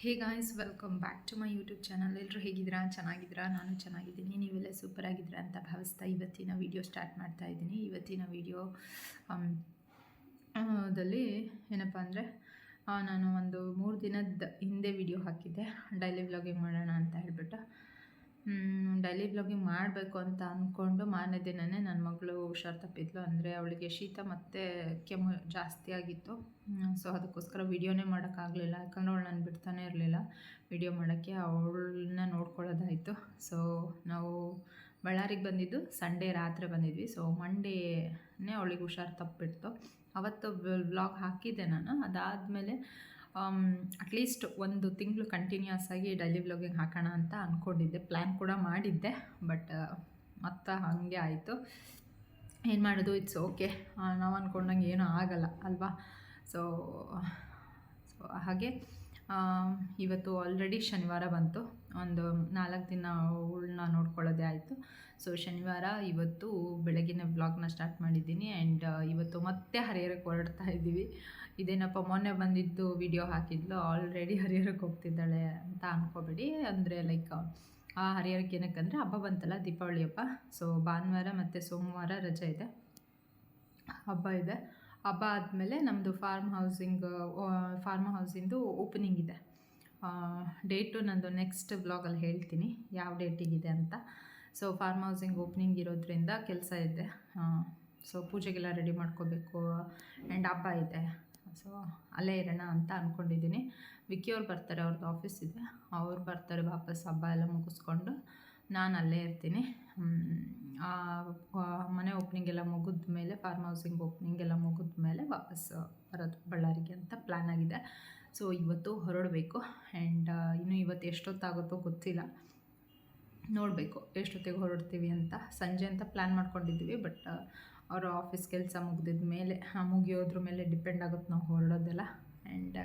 Hey guys welcome back to my YouTube channel ಎಲ್ಲರೂ ಹೇಗಿದ್ದೀರಾ? ಚೆನ್ನಾಗಿದ್ದೀರಾ? ನಾನು ಚೆನ್ನಾಗಿದ್ದೀನಿ. ನೀವೆಲ್ಲ ಸೂಪರ್ ಆಗಿದ್ದೀರಾ ಅಂತ ಭಾವಿಸ್ತಾ ಇವತ್ತಿನ ವಿಡಿಯೋ ಸ್ಟಾರ್ಟ್ ಮಾಡ್ತಾ ಇದ್ದೀನಿ. ಇವತ್ತಿನ ವಿಡಿಯೋ ದಲ್ಲಿ ಏನಪ್ಪ ಅಂದರೆ ನಾನು ಒಂದು ಮೂರು ದಿನದ ಹಿಂದೆ ವಿಡಿಯೋ ಹಾಕಿದ್ದೆ. ಡೈಲಿ ವ್ಲಾಗಿಂಗ್ ಮಾಡೋಣ ಅಂತ ಹೇಳ್ಬಿಟ್ಟು. ಡೈಲಿ ಬ್ಲಾಗಿಂಗ್ ಮಾಡಬೇಕು ಅಂತ ಅಂದ್ಕೊಂಡು ಮಾರನೇ ದಿನವೇ ನನ್ನ ಮಗಳು ಹುಷಾರು ತಪ್ಪಿದ್ಲು. ಅಂದರೆ ಅವಳಿಗೆ ಶೀತ ಮತ್ತು ಕೆಮ್ಮು ಜಾಸ್ತಿ ಆಗಿತ್ತು. ಸೊ ಅದಕ್ಕೋಸ್ಕರ ವೀಡಿಯೋನೇ ಮಾಡೋಕ್ಕಾಗಲಿಲ್ಲ. ಯಾಕಂದ್ರೆ ಅವಳು ನಾನು ಬಿಡ್ತಾನೆ ಇರಲಿಲ್ಲ. ವಿಡಿಯೋ ಮಾಡೋಕ್ಕೆ ಅವಳನ್ನ ನೋಡ್ಕೊಳ್ಳೋದಾಯಿತು. ಸೊ ನಾವು ಬಳ್ಳಾರಿಗೆ ಬಂದಿದ್ದು ಸಂಡೇ ರಾತ್ರಿ ಬಂದಿದ್ವಿ. ಸೊ ಮಂಡೇನೇ ಅವಳಿಗೆ ಹುಷಾರು ತಪ್ಪಿಡ್ತು ಅವತ್ತು ಬ್ಲಾಗ್ ಹಾಕಿದ್ದೆ ನಾನು. ಅದಾದಮೇಲೆ ಅಟ್ಲೀಸ್ಟ್ ಒಂದು ತಿಂಗಳು ಕಂಟಿನ್ಯೂಸ್ ಆಗಿ ಡೈಲಿ ವ್ಲಾಗಿಂಗ್ ಹಾಕೋಣ ಅಂತ ಅಂದ್ಕೊಂಡಿದ್ದೆ ಪ್ಲ್ಯಾನ್ ಕೂಡ ಮಾಡಿದ್ದೆ ಬಟ್ ಮತ್ತೆ ಹಾಗೆ ಆಯಿತು. ಏನು ಮಾಡೋದು? ಇಟ್ಸ್ ಓಕೆ ನಾವು ಅಂದ್ಕೊಂಡಂಗೆ ಏನೂ ಆಗಲ್ಲ, ಅಲ್ವಾ? ಸೊ ಸೊ ಹಾಗೆ. ಇವತ್ತು ಆಲ್ರೆಡಿ ಶನಿವಾರ ಬಂತು. ಒಂದು ನಾಲ್ಕು ದಿನ ಅವಳನ್ನ ನೋಡ್ಕೊಳ್ಳೋದೇ ಆಯಿತು. ಸೊ ಶನಿವಾರ ಇವತ್ತು ಬೆಳಗಿನ ಬ್ಲಾಗ್ನ ಸ್ಟಾರ್ಟ್ ಮಾಡಿದ್ದೀನಿ ಆ್ಯಂಡ್ ಇವತ್ತು ಮತ್ತೆ ಹರಿಹರಕ್ಕೆ ಹೊರಡ್ತಾ ಇದ್ದೀವಿ. ಇದೇನಪ್ಪ, ಮೊನ್ನೆ ಬಂದಿದ್ದು ವಿಡಿಯೋ ಹಾಕಿದ್ಲು. ಆಲ್ರೆಡಿ ಹರಿಹರಕ್ಕೆ ಹೋಗ್ತಿದ್ದಾಳೆ ಅಂತ ಅಂದ್ಕೋಬೇಡಿ ಅಂದರೆ ಲೈಕ್ ಆ ಹರಿಹರಕ್ಕೆ ಏನಕ್ಕಂದರೆ ಹಬ್ಬ ಬಂತಲ್ಲ, ದೀಪಾವಳಿ ಹಬ್ಬ. ಸೊ ಭಾನುವಾರ ಮತ್ತು ಸೋಮವಾರ ರಜೆ ಇದೆ. ಹಬ್ಬ ಇದೆ. ಹಬ್ಬ ಆದಮೇಲೆ ನಮ್ಮದು ಫಾರ್ಮ್ ಹೌಸಿಂಗ್ ಫಾರ್ಮ್ ಹೌಸಿಂದು ಓಪನಿಂಗ್ ಇದೆ. ಡೇಟು ನಂದು ನೆಕ್ಸ್ಟ್ ಬ್ಲಾಗಲ್ಲಿ ಹೇಳ್ತೀನಿ, ಯಾವ ಡೇಟಿಗಿದೆ ಅಂತ. ಸೊ ಫಾರ್ಮ್ ಹೌಸಿಂಗ್ ಓಪನಿಂಗ್ ಇರೋದ್ರಿಂದ ಕೆಲಸ ಇದೆ. ಸೊ ಪೂಜೆಗೆಲ್ಲ ರೆಡಿ ಮಾಡ್ಕೋಬೇಕು ಆ್ಯಂಡ್ ಹಬ್ಬ ಇದೆ. ಸೊ ಅಲ್ಲೇ ಇರೋಣ ಅಂತ ಅಂದ್ಕೊಂಡಿದ್ದೀನಿ ವಿಕ್ಕಿಯವ್ರು ಬರ್ತಾರೆ ಅವ್ರದ್ದು ಆಫೀಸ್ ಇದೆ. ಅವ್ರು ಬರ್ತಾರೆ ವಾಪಸ್ ಹಬ್ಬ ಎಲ್ಲ ಮುಗಿಸ್ಕೊಂಡು. ನಾನು ಅಲ್ಲೇ ಇರ್ತೀನಿ. ಮನೆ ಓಪನಿಂಗ್ ಎಲ್ಲ ಮುಗಿದ ಮೇಲೆ ಫಾರ್ಮ್ ಹೌಸಿಂಗ್ ಓಪನಿಂಗ್ ಎಲ್ಲ ಮುಗಿದ ಮೇಲೆ ವಾಪಸ್ ಬರೋದು ಬಳ್ಳಾರಿಗೆ ಅಂತ ಪ್ಲ್ಯಾನ್ ಆಗಿದೆ. ಸೊ ಇವತ್ತು ಹೊರಡಬೇಕು ಆ್ಯಂಡ್ ಇನ್ನು ಇವತ್ತು ಎಷ್ಟೊತ್ತಾಗುತ್ತೋ ಗೊತ್ತಿಲ್ಲ. ನೋಡಬೇಕು ಎಷ್ಟೊತ್ತಿಗೆ ಹೊರಡ್ತೀವಿ ಅಂತ. ಸಂಜೆ ಅಂತ ಪ್ಲ್ಯಾನ್ ಮಾಡ್ಕೊಂಡಿದ್ದೀವಿ ಬಟ್ ಅವರ ಆಫೀಸ್ ಕೆಲಸ ಮುಗ್ದಿದ ಮೇಲೆ ಮುಗಿಯೋದ್ರ ಮೇಲೆ ಡಿಪೆಂಡ್ ಆಗುತ್ತೆ ನಾವು ಹೊರಡೋದೆಲ್ಲ. ಆ್ಯಂಡ್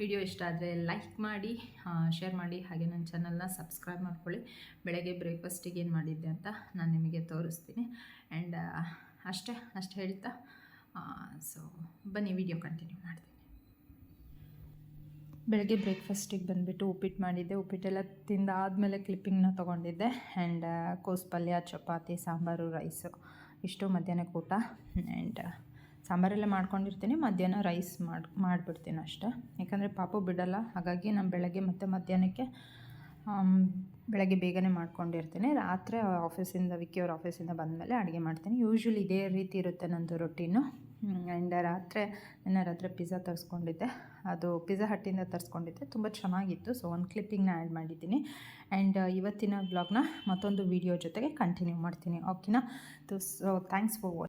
ವಿಡಿಯೋ ಇಷ್ಟ ಆದರೆ ಲೈಕ್ ಮಾಡಿ ಶೇರ್ ಮಾಡಿ, ಹಾಗೆ ನನ್ನ ಚಾನಲ್ನ ಸಬ್ಸ್ಕ್ರೈಬ್ ಮಾಡ್ಕೊಳ್ಳಿ. ಬೆಳಗ್ಗೆ ಬ್ರೇಕ್ಫಾಸ್ಟಿಗೆ ಏನು ಮಾಡಿದ್ದೆ ಅಂತ ನಾನು ನಿಮಗೆ ತೋರಿಸ್ತೀನಿ. ಆ್ಯಂಡ್ ಅಷ್ಟೇ, ಅಷ್ಟು ಹೇಳ್ತಾ ಸೊ ಬನ್ನಿ ವಿಡಿಯೋ ಕಂಟಿನ್ಯೂ ಮಾಡ್ತೀನಿ. ಬೆಳಗ್ಗೆ ಬ್ರೇಕ್ಫಾಸ್ಟಿಗೆ ಬಂದುಬಿಟ್ಟು ಉಪ್ಪಿಟ್ಟು ಮಾಡಿದ್ದೆ. ಉಪ್ಪಿಟ್ಟೆಲ್ಲ ತಿಂದಾದಮೇಲೆ ಕ್ಲಿಪ್ಪಿಂಗ್ನ ತೊಗೊಂಡಿದ್ದೆ. ಆ್ಯಂಡ್ ಕೋಸ್ ಪಲ್ಯ ಚಪಾತಿ, ಸಾಂಬಾರು ರೈಸು ಇಷ್ಟು ಮಧ್ಯಾಹ್ನಕ್ಕೆ ಊಟ. ಆ್ಯಂಡ್ ಸಾಂಬಾರೆಲ್ಲ ಮಾಡ್ಕೊಂಡಿರ್ತೀನಿ, ಮಧ್ಯಾಹ್ನ ರೈಸ್ ಮಾಡಿ, ಮಾಡಿಬಿಡ್ತೀನಿ ಅಷ್ಟೇ. ಯಾಕಂದರೆ ಪಾಪು ಬಿಡಲ್ಲ, ಹಾಗಾಗಿ ನಾನು ಬೆಳಗ್ಗೆ ಮತ್ತು ಮಧ್ಯಾಹ್ನಕ್ಕೆ ಬೆಳಗ್ಗೆ ಬೇಗನೆ ಮಾಡ್ಕೊಂಡಿರ್ತೀನಿ. ರಾತ್ರಿ ಆಫೀಸಿಂದ ವಿಕ್ಕಿಯವ್ರ ಆಫೀಸಿಂದ ಬಂದಮೇಲೆ ಅಡುಗೆ ಮಾಡ್ತೀನಿ. ಯೂಶ್ವಲಿ ಇದೇ ರೀತಿ ಇರುತ್ತೆ ನನ್ನದು ರೊಟೀನು ಆ್ಯಂಡ್ ರಾತ್ರಿ, ನಿನ್ನೆ ರಾತ್ರಿ ಪಿಜ್ಜಾ ತರಿಸ್ಕೊಂಡಿದ್ದೆ. ಅದು ಪಿಜ್ಜಾ ಹಟ್ಟಿಂದ ತರಿಸ್ಕೊಂಡಿದ್ದೆ. ತುಂಬ ಚೆನ್ನಾಗಿತ್ತು. ಸೊ ಒಂದು ಕ್ಲಿಪ್ಪಿಂಗ್ನ ಆ್ಯಡ್ ಮಾಡಿದ್ದೀನಿ. ಆ್ಯಂಡ್ ಇವತ್ತಿನ ಬ್ಲಾಗ್ನ ಮತ್ತೊಂದು ವೀಡಿಯೋ ಜೊತೆಗೆ ಕಂಟಿನ್ಯೂ ಮಾಡ್ತೀನಿ. ಓಕೆನಾ ಸೊ ಥ್ಯಾಂಕ್ಸ್ ಫಾರ್ ವಾಚ್